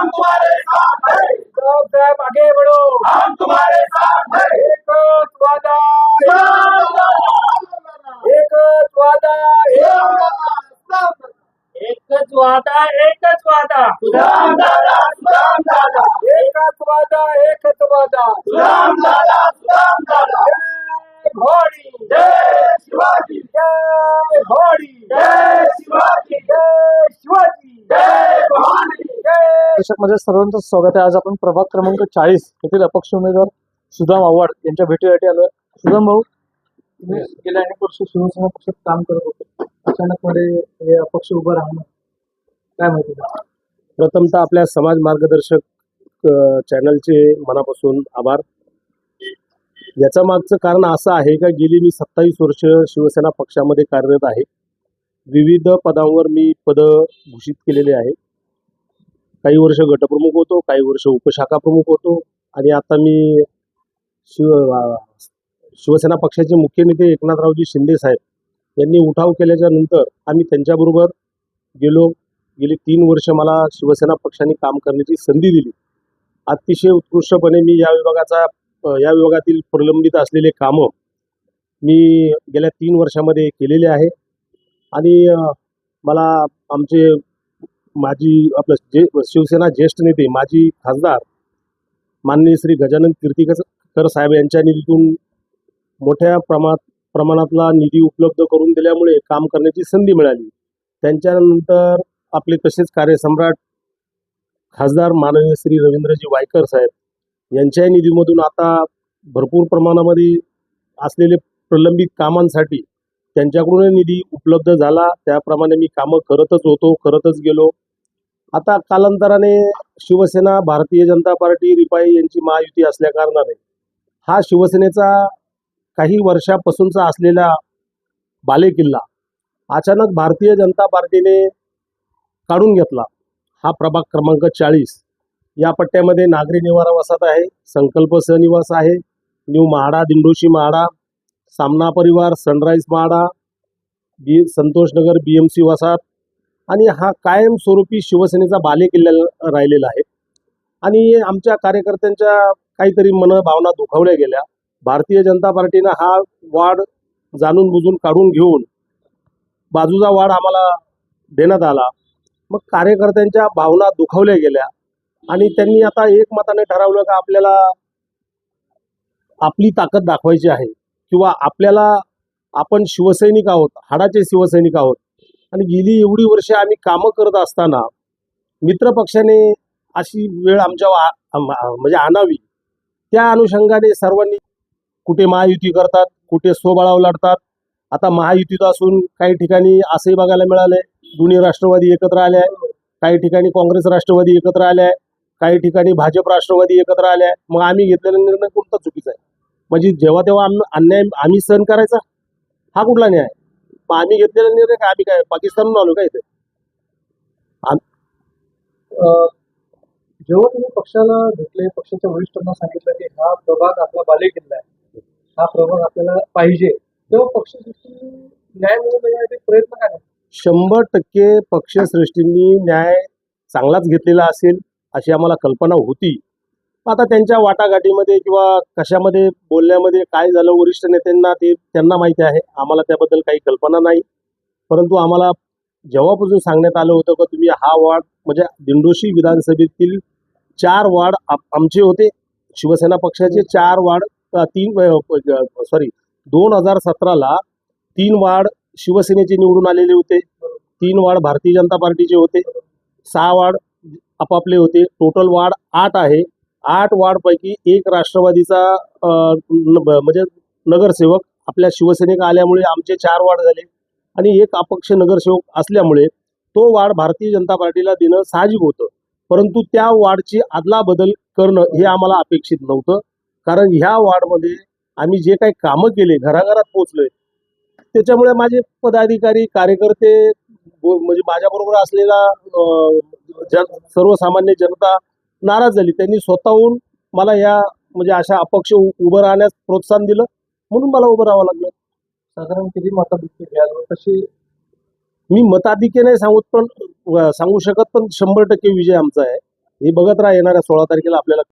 हम तुम्हारे साथ हैं। साहब आगे बढ़ो। हम तुम्हारे साथ हैं। एकच वादा एकच वादा एकच वादा एकच वादा सुदाम दादा सुदाम दादा। एकच वादा एकच वादा सुदाम दादा सुदाम दादा। जय घोडी जय शिवाजी। जय घोडी जय शिवाजी जय शिवाजी जय भवानी जय दर्शकमध्ये सर्वांचं स्वागत आहे. आज आपण प्रभाग क्रमांक चाळीस येथील अपक्ष उमेदवार सुदाम आव्हाड यांच्या भेटीसाठी आलोय. सुदाम भाऊ तुम्ही गेल्या अनेक वर्ष शिवसेना पक्षात काम करत होते. अचानक मध्ये हे अपक्ष उभं राहणं काय माहिती का? प्रथमतः आपल्या समाज मार्गदर्शक चॅनलचे मनापासून आभार. याच्या मागचं कारण असं आहे का गेली मी सत्तावीस वर्ष शिवसेना पक्षामध्ये कार्यरत आहे. विविध पदांवर मी पद घोषित केलेले आहे. काही वर्ष गटप्रमुख होतो काही वर्ष उपशाखा प्रमुख होतो. आणि आता मी शिव शिवसेना पक्षाचे मुख्य नेते एकनाथरावजी शिंदे साहेब यांनी उठाव केल्याच्यानंतर आम्ही त्यांच्याबरोबर गेलो. गेली तीन वर्ष मला शिवसेना पक्षाने काम करण्याची संधी दिली. अतिशय उत्कृष्टपणे मी या विभागाचा या विभागातील प्रलंबित असलेले कामं मी गेल्या तीन वर्षामध्ये केलेले आहे. आणि मला आमचे माजी आपलं जे शिवसेना ज्येष्ठ नेते माजी खासदार माननीय श्री गजानन कीर्तिकर साहेब यांच्या निधीतून मोठ्या प्रमाणात प्रमाणातला निधी उपलब्ध करून दिल्यामुळे काम करण्याची संधी मिळाली. त्यांच्यानंतर आपले तसेच कार्यसम्राट खासदार माननीय श्री रवींद्रजी वायकर साहेब यांच्या निधीमधून आता भरपूर प्रमाणामध्ये असलेले प्रलंबित कामांसाठी त्यांच्याकडून निधी उपलब्ध झाला. त्याप्रमाणे मी कामं करतच होतो करतच गेलो. आता कालांतराने शिवसेना भारतीय जनता पार्टी रिपाई यांची महायुती असल्या कारणाने हा शिवसेनेचा काही वर्षापासूनचा असलेला बालेकिल्ला अचानक भारतीय जनता पार्टीने काढून घेतला. हा प्रभाग क्रमांक चाळीस. या पट्ट्यामध्ये नागरी निवारा वसाहत आहे संकल्प सहनिवास आहे न्यू म्हाडा दिंडोशी म्हाडा सामना परिवार sunrise MHADA B Santoshnagar B M C वसाहत आणि हा कायमस्वरूपी शिवसेनेचा बालेकिल्ला राहिलेला आहे. आणि आमच्या कार्यकर्त्यांच्या काहीतरी मन भावना दुखावल्या गेल्या. भारतीय जनता पार्टीनं हा वाढ जाणून बुजून काढून घेऊन बाजूचा वाढ आम्हाला देण्यात आला. मग कार्यकर्त्यांच्या भावना दुखावल्या गेल्या. आणि त्यांनी आता एकमताने ठरवलं का आपल्याला आपली ताकद दाखवायची आहे. किंवा आपल्याला आपण शिवसैनिक आहोत हाडाचे शिवसैनिक आहोत. आणि गेली एवढी वर्षे आम्ही कामं करत असताना मित्रपक्षाने अशी वेळ आमच्या म्हणजे आणावी. त्या अनुषंगाने सर्वांनी कुठे महायुती करतात कुठे स्वबळाव लढतात. आता महायुतीत असून काही ठिकाणी असंही बघायला मिळालंय दोन्ही राष्ट्रवादी एकत्र आले आहे काही ठिकाणी काँग्रेस राष्ट्रवादी एकत्र आले आहे काही ठिकाणी भाजप राष्ट्रवादी एकत्र आले आहे मग आम्ही घेतलेला निर्णय कोणता चुकीचा आहे? म्हणजे जेव्हा तेव्हा आम अन्याय आम्ही सहन करायचा? हा कुठला न्याय? मग आम्ही घेतलेला निर्णय काय? आम्ही काय पाकिस्तानहून आलो काय इथे? अं, जेव्हा तुम्ही पक्षाला भेटले पक्षाच्या वरिष्ठांना सांगितलं की हा प्रभाग आपला बालेकिल्ला आहे हा प्रभाग आपल्याला पाहिजे तेव्हा पक्षसृष्टी न्याय मिळवून देण्यासाठी प्रयत्न काय? शंभर टक्के पक्षश्रेष्ठींनी न्याय चांगलाच घेतलेला असेल अशी आम्हाला कल्पना होती. आता त्यांच्या वाटाघाटीमध्ये किंवा कशामध्ये बोलण्यामध्ये काय झालं? वरिष्ठ नेत्यांना ते त्यांना माहिती आहे. आम्हाला त्याबद्दल काही कल्पना नाही. परंतु आम्हाला जेव्हापासून सांगण्यात आलं होतं का तुम्ही हा वार्ड म्हणजे दिंडोशी विधानसभेतील चार वार्ड आमचे होते. शिवसेना पक्षाचे चार वार्ड तीन सॉरी दोन हजार सतराला तीन वार्ड शिवसेनेचे निवडून आलेले होते. तीन वार्ड भारतीय जनता पार्टीचे होते. सहा वार्ड आपापले होते. टोटल वार्ड आठ आहे. आठ वार्डपैकी एक राष्ट्रवादीचा म्हणजे नगरसेवक आपल्या शिवसेनेक आल्यामुळे आमचे चार वार्ड झाले. आणि एक अपक्ष नगरसेवक असल्यामुळे तो वार्ड भारतीय जनता पार्टीला देणं साहजिक होतं. परंतु त्या वार्डची आदला बदल करणं हे आम्हाला अपेक्षित नव्हतं. कारण ह्या वार्डमध्ये आम्ही जे काही कामं केले घराघरात पोहोचलोय त्याच्यामुळे माझे पदाधिकारी कार्यकर्ते म्हणजे माझ्याबरोबर असलेला जन सर्वसामान्य जनता नाराज झाली. त्यांनी स्वतःहून मला या म्हणजे अशा अपक्ष उभं राहण्यास प्रोत्साहन दिलं. म्हणून मला उभं राहावं लागलं. साधारण किती मताधिक्य कशी मी मताधिक्य नाही सांगू पण सांगू शकत पण शंभर टक्के विजय आमचा आहे. हे बघत राहा येणाऱ्या सोळा तारखेला आपल्याला